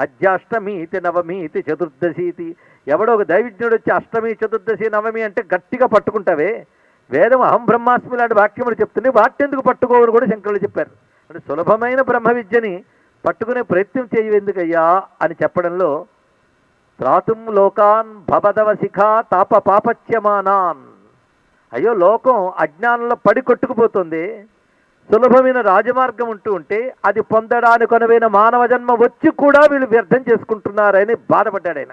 అధ్యాష్టమీతి నవమీతి చతుర్దశీతి. ఎవడో ఒక దైవిజ్ఞుడు వచ్చి అష్టమి చతుర్దశి నవమి అంటే గట్టిగా పట్టుకుంటావే. వేదం అహం బ్రహ్మాస్మి లాంటి వాక్యములు చెప్తుంది. వాటెందుకు పట్టుకోవని కూడా శంకరులు చెప్పారు. అంటే సులభమైన బ్రహ్మ విద్యని పట్టుకునే ప్రయత్నం చేయవెందుకయ్యా అని చెప్పడంలో త్రాతుం లోకాన్ భవదవ శిఖా తాప పాపచ్యమానాన్. అయ్యో లోకం అజ్ఞానంలో పడి కొట్టుకుపోతుంది. సులభమైన రాజమార్గం ఉంటూ ఉంటే అది పొందడానికి అనువైన మానవ జన్మ వచ్చి కూడా వీళ్ళు వ్యర్థం చేసుకుంటున్నారని బాధపడ్డాడు ఆయన.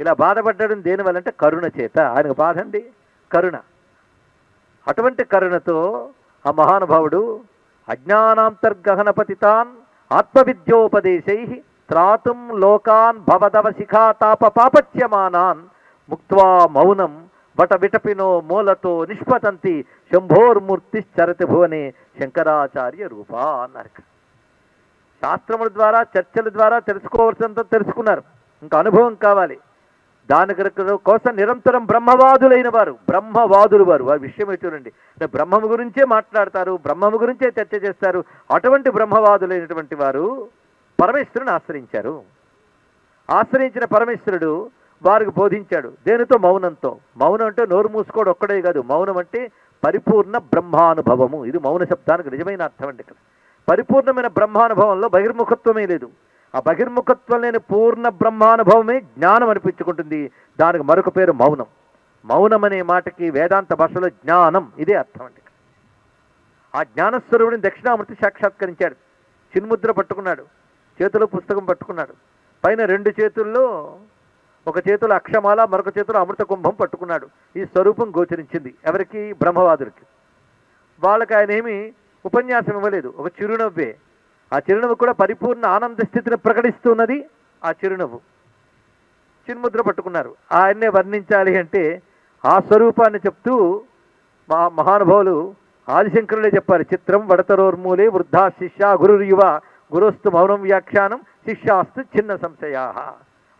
ఇలా బాధపడ్డాడు దేనివల్లంటే కరుణ చేత. ఆయనకు బాధ అండి కరుణ. అటువంటి కరుణతో ఆ మహానుభావుడు అజ్ఞానాంతర్గహనపతితాన్ ఆత్మవిద్యోపదేశై త్రాతుం లోకాన్ భవదవ శిఖాతాప పాపచ్యమానాన్ ముక్వా మౌనం వట విటపినో మూలతో నిష్పతంతి శంభోర్మూర్తిశ్చరతి భువనే శంకరాచార్య రూపా అన్నారు శాస్త్రముల ద్వారా చర్చల ద్వారా తెలుసుకోవాల్సినంత తెలుసుకున్నారు. ఇంకా అనుభవం కావాలి. దాని కోసం నిరంతరం బ్రహ్మవాదులైన వారు బ్రహ్మవాదులు వారు. వారి విషయం చూడండి. బ్రహ్మము గురించే మాట్లాడతారు బ్రహ్మము గురించే చర్చ చేస్తారు. అటువంటి బ్రహ్మవాదులైనటువంటి వారు పరమేశ్వరుని ఆశ్రయించారు. ఆశ్రయించిన పరమేశ్వరుడు వారికి బోధించాడు. దేనితో? మౌనంతో. మౌనం అంటే నోరు మూసుకోవడం ఒక్కడే కాదు. మౌనం అంటే పరిపూర్ణ బ్రహ్మానుభవము. ఇది మౌన శబ్దానికి నిజమైన అర్థం అండి ఇక్కడ. పరిపూర్ణమైన బ్రహ్మానుభవంలో బహిర్ముఖత్వమే లేదు. ఆ బహిర్ముఖత్వం లేని పూర్ణ బ్రహ్మానుభవమే జ్ఞానం అనిపించుకుంటుంది. దానికి మరొక పేరు మౌనం. మౌనం అనే మాటకి వేదాంత భాషలో జ్ఞానం. ఇదే అర్థం అండి ఆ జ్ఞానస్వరూపుడిని దక్షిణామూర్తి సాక్షాత్కరించాడు. చిన్ముద్ర పట్టుకున్నాడు. చేతిలో పుస్తకం పట్టుకున్నాడు. పైన రెండు చేతుల్లో ఒక చేతిలో అక్షమాల మరొక చేతిలో అమృత కుంభం పట్టుకున్నాడు. ఈ స్వరూపం గోచరించింది ఎవరికి? బ్రహ్మవాదులకి. వాళ్ళకి ఆయన ఏమి ఉపన్యాసం ఇవ్వలేదు. ఒక చిరునవ్వే. ఆ చిరునవ్వు కూడా పరిపూర్ణ ఆనంద స్థితిని ప్రకటిస్తున్నది ఆ చిరునవ్వు. చిన్ముద్ర పట్టుకున్నారు. ఆయన్నే వర్ణించాలి అంటే ఆ స్వరూపాన్ని చెప్తూ మా మహానుభావులు ఆదిశంకరులే చెప్పారు. చిత్రం వడతరోర్మూలే వృద్ధా శిష్య గురుర్యువ గురుస్తు మౌనం వ్యాఖ్యానం శిష్యాస్తు చిన్న సంశయా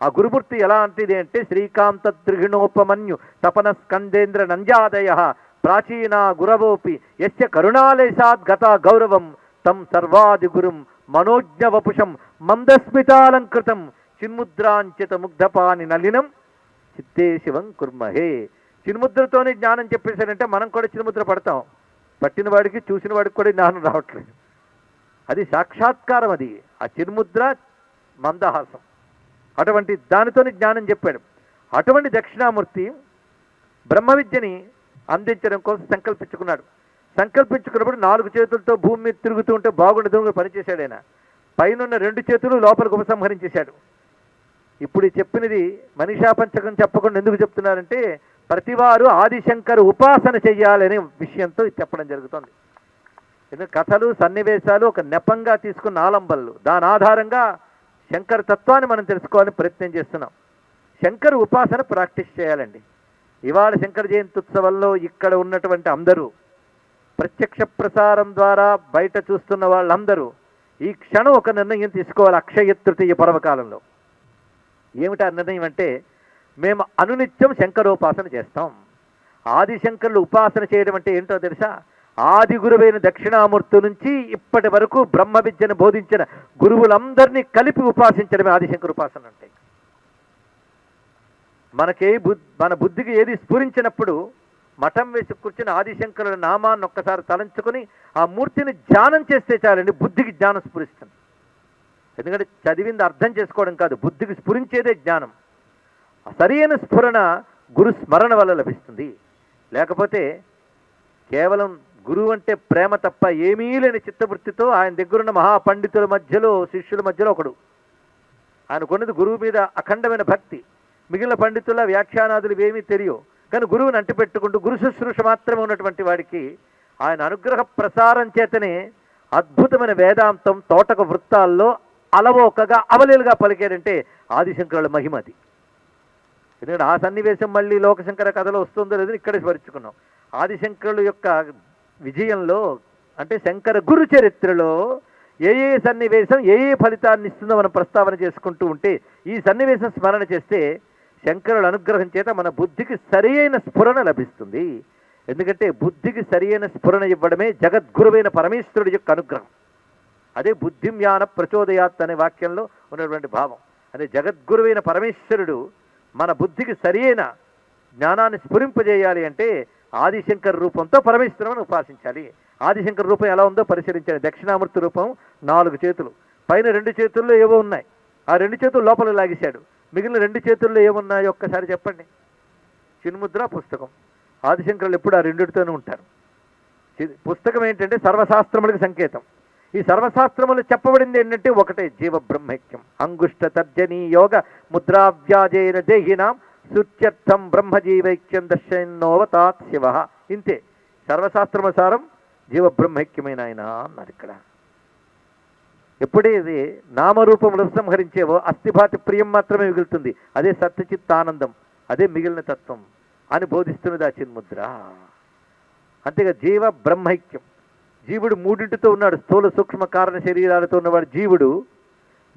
ఆ గురుమూర్తి ఎలాంటిది అంటే శ్రీకాంత త్రిగుణోపమన్యు తపన స్కందేంద్ర నంజాదయ ప్రాచీన గురవోపి ఎస్య కరుణాలేశాద్ గత గౌరవం తం సర్వాది గురుం మనోజ్ఞ వపుషం మందస్మితాలంకృతం చిన్ముద్రాంచిత ముగ్ధపాని నలినం చిత్తే శివం కుర్మహే. చిన్ముద్రతోనే జ్ఞానం చెప్పేశారంటే మనం కూడా చిన్ముద్ర పడతాం. పట్టిన వాడికి చూసిన వాడికి కూడా జ్ఞానం రావట్లేదు. అది సాక్షాత్కారం అది. ఆ చిన్ముద్ర మందహాసం. అటువంటి దానితోని జ్ఞానం చెప్పాడు. అటువంటి దక్షిణామూర్తి బ్రహ్మ విద్యని అందించడం కోసం సంకల్పించుకున్నాడు. సంకల్పించుకున్నప్పుడు నాలుగు చేతులతో భూమి మీద తిరుగుతూ ఉంటే బాగుండదు పనిచేశాడు ఆయన. పైనున్న రెండు చేతులు లోపలికి ఉపసంహరించేశాడు. ఇప్పుడు చెప్పినది మనిషా పంచకం చెప్పకుండా ఎందుకు చెప్తున్నారంటే ప్రతివారు ఆదిశంకర్ ఉపాసన చేయాలనే విషయంతో చెప్పడం జరుగుతుంది. ఎందుకంటే కథలు సన్నివేశాలు ఒక నెపంగా తీసుకున్న ఆలంబనలు. దాని ఆధారంగా శంకర తత్వాన్ని మనం తెలుసుకోవాలని ప్రయత్నం చేస్తున్నాం. శంకర్ ఉపాసన ప్రాక్టీస్ చేయాలండి. ఇవాళ శంకర జయంతి ఉత్సవంలో ఇక్కడ ఉన్నటువంటి అందరూ ప్రత్యక్ష ప్రసారం ద్వారా బయట చూస్తున్న వాళ్ళందరూ ఈ క్షణం ఒక నిర్ణయం తీసుకోవాలి అక్షయ తృతీయ పర్వకాలంలో. ఏమిటా నిర్ణయం అంటే మేము అనునిత్యం శంకరోపాసన చేస్తాం. ఆదిశంకరులు ఉపాసన చేయడం అంటే ఏంటో తెలుసా? ఆది గురువైన దక్షిణామూర్తి నుంచి ఇప్పటి వరకు బ్రహ్మ విద్యను బోధించిన గురువులందరినీ కలిపి ఉపాసించడమే ఆదిశంకర ఉపాసన అంటే. మనకే మన బుద్ధికి ఏది స్ఫురించినప్పుడు మఠం వేసి కూర్చుని ఆదిశంకరుల నామాన్ని ఒక్కసారి తలంచుకొని ఆ మూర్తిని ధ్యానం చేస్తే చాలండి బుద్ధికి జ్ఞానం స్ఫురిస్తుంది. ఎందుకంటే చదివింది అర్థం చేసుకోవడం కాదు బుద్ధికి స్ఫురించేదే జ్ఞానం. సరైన స్ఫురణ గురు స్మరణ వల్ల లభిస్తుంది. లేకపోతే కేవలం గురువు అంటే ప్రేమ తప్ప ఏమీ లేని చిత్తవృత్తితో ఆయన దగ్గరున్న మహాపండితుల మధ్యలో శిష్యుల మధ్యలో ఒకడు. ఆయన కొన్నది గురువు మీద అఖండమైన భక్తి. మిగిలిన పండితుల వ్యాఖ్యానాదులు ఏమీ తెలియవు. కానీ గురువుని అంటిపెట్టుకుంటూ గురు శుశ్రూష మాత్రమే ఉన్నటువంటి వాడికి ఆయన అనుగ్రహ ప్రసారం చేతనే అద్భుతమైన వేదాంతం తోటక వృత్తాల్లో అలవోకగా అవలీలుగా పలికాడంటే ఆదిశంకరుల మహిమది ఎందుకంటే ఆ సన్నివేశం మళ్ళీ లోకశంకర కథలో వస్తుందో లేదని ఇక్కడే స్మరించుకున్నాం. ఆదిశంకరుల యొక్క విజయంలో అంటే శంకర గురు చరిత్రలో ఏ ఏ సన్నివేశం ఏ ఏ ఫలితాన్ని ఇస్తుందో మనం ప్రస్తావన చేసుకుంటూ ఉంటే ఈ సన్నివేశం స్మరణ చేస్తే శంకరుల అనుగ్రహం చేత మన బుద్ధికి సరియైన స్ఫురణ లభిస్తుంది. ఎందుకంటే బుద్ధికి సరియైన స్ఫురణ ఇవ్వడమే జగద్గురువైన పరమేశ్వరుడి యొక్క అనుగ్రహం. అదే బుద్ధిమ్యాన జ్ఞాన ప్రచోదయాత్ అనే వాక్యంలో ఉన్నటువంటి భావం. అదే జగద్గురువైన పరమేశ్వరుడు మన బుద్ధికి సరియైన జ్ఞానాన్ని స్ఫురింపజేయాలి అంటే ఆదిశంకర రూపంతో పరమేశ్వరుని ఉపాసించాలి. ఆదిశంకర రూపం ఎలా ఉందో పరిశీలించాలి దక్షిణామూర్తి రూపం నాలుగు చేతులు. పైన రెండు చేతుల్లో ఏవో ఉన్నాయి. ఆ రెండు చేతులు లోపల లాగేశాడు. మిగిలిన రెండు చేతుల్లో ఏమున్నాయో ఒక్కసారి చెప్పండి. చిన్ముద్ర పుస్తకం. ఆదిశంకరులు ఎప్పుడు ఆ రెండిటితోనే ఉంటారు. పుస్తకం ఏంటంటే సర్వశాస్త్రములకు సంకేతం. ఈ సర్వశాస్త్రములు చెప్పబడింది ఏంటంటే ఒకటే జీవ బ్రహ్మైక్యం అంగుష్ట తర్జనీ యోగ ముద్రావ్యాజైన దేహినాం శుత్యర్థం బ్రహ్మజీవైక్యం దర్శయన్నోవతాత్ శివ ఇంతే సర్వశాస్త్రమసారం జీవ బ్రహ్మైక్యమైన ఆయన అన్నారు ఇక్కడ ఎప్పుడేది నామరూపములు ఉపసంహరించేవో అస్థిభాతి ప్రియం మాత్రమే మిగులుతుంది. అదే సత్యచిత్ ఆనందం అదే మిగిలిన తత్వం అని బోధిస్తున్నది ఆ చిన్ముద్ర. అంతేగా జీవ బ్రహ్మైక్యం జీవుడు మూడింటితో ఉన్నాడు. స్థూల సూక్ష్మ కారణ శరీరాలతో ఉన్నవాడు జీవుడు.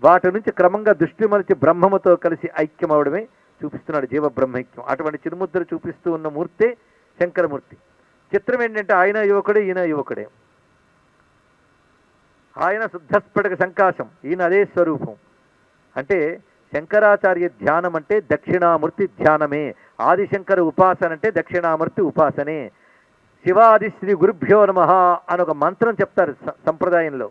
వాటి నుంచి క్రమంగా దృష్టి మలిచి బ్రహ్మముతో కలిసి ఐక్యం అవడమే చూపిస్తున్నాడు జీవ బ్రహ్మైక్యం అటువంటి చిరుముద్ర చూపిస్తూ ఉన్న మూర్తే శంకరమూర్తి. చిత్రం ఏంటంటే ఆయన యువకుడే ఈయన యువకుడే. ఆయన శుద్ధస్ఫటిక సంకాశం ఈయన అదే స్వరూపం. అంటే శంకరాచార్య ధ్యానం అంటే దక్షిణామూర్తి ధ్యానమే. ఆదిశంకర ఉపాసన అంటే దక్షిణామూర్తి ఉపాసనే. శివాది శ్రీ గురుభ్యో నమ అని ఒక మంత్రం చెప్తారు సంప్రదాయంలో.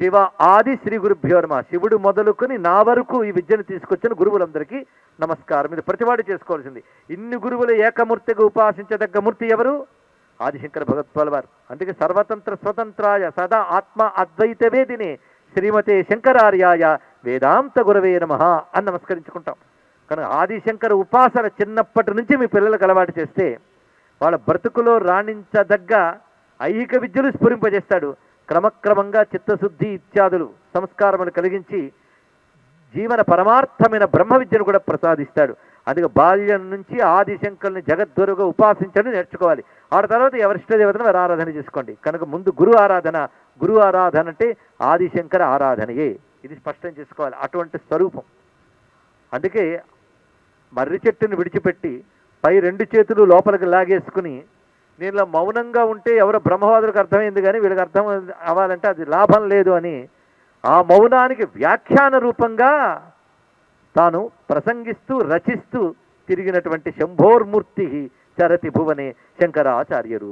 శివ ఆది శ్రీ గురుభ్యో నమ. శివుడు మొదలుకొని నా వరకు ఈ విద్యను తీసుకొచ్చిన గురువులందరికీ నమస్కారం. ఇది ప్రతివాడు చేసుకోవాల్సింది. ఇన్ని గురువులు ఏకమూర్తిగా ఉపాసించదగ్గ మూర్తి ఎవరు? ఆదిశంకర భగవత్పాల్ వారు. అందుకే సర్వతంత్ర స్వతంత్రాయ సదా ఆత్మ అద్వైత వేదిని శ్రీమతే శంకరార్యాయ వేదాంత గురవే నమ అని నమస్కరించుకుంటాం. కనుక ఆదిశంకర ఉపాసన చిన్నప్పటి నుంచి మీ పిల్లలకు అలవాటు చేస్తే వాళ్ళ బ్రతుకులో రాణించదగ్గ ఐహిక విద్యలు స్ఫురింపజేస్తాడు. క్రమక్రమంగా చిత్తశుద్ధి ఇత్యాదులు సంస్కారములు కలిగించి జీవన పరమార్థమైన బ్రహ్మ విద్యను కూడా ప్రసాదిస్తాడు. అందుకే బాల్యం నుంచి ఆదిశంకర్ని జగద్గురుగా ఉపాసించడం నేర్చుకోవాలి. ఆ తర్వాత ఎవరిష్ట దేవతను వారు ఆరాధన చేసుకోండి. కనుక ముందు గురు ఆరాధన గురు ఆరాధన అంటే ఆదిశంకర ఆరాధనయే. ఇది స్పష్టం చేసుకోవాలి. అటువంటి స్వరూపం. అందుకే మర్రి చెట్టుని విడిచిపెట్టి పై రెండు చేతులు లోపలికి లాగేసుకుని నీళ్ళ మౌనంగా ఉంటే ఎవరో బ్రహ్మవాదులకు అర్థమైంది కానీ వీళ్ళకి అర్థం అవ్వాలంటే అది లాభం లేదు అని. ఆ మౌనానికి వ్యాఖ్యాన రూపంగా తాను ప్రసంగిస్తూ రచిస్తూ తిరిగినటువంటి శంభోర్మూర్తి చరతి భువనే శంకరాచార్యరు.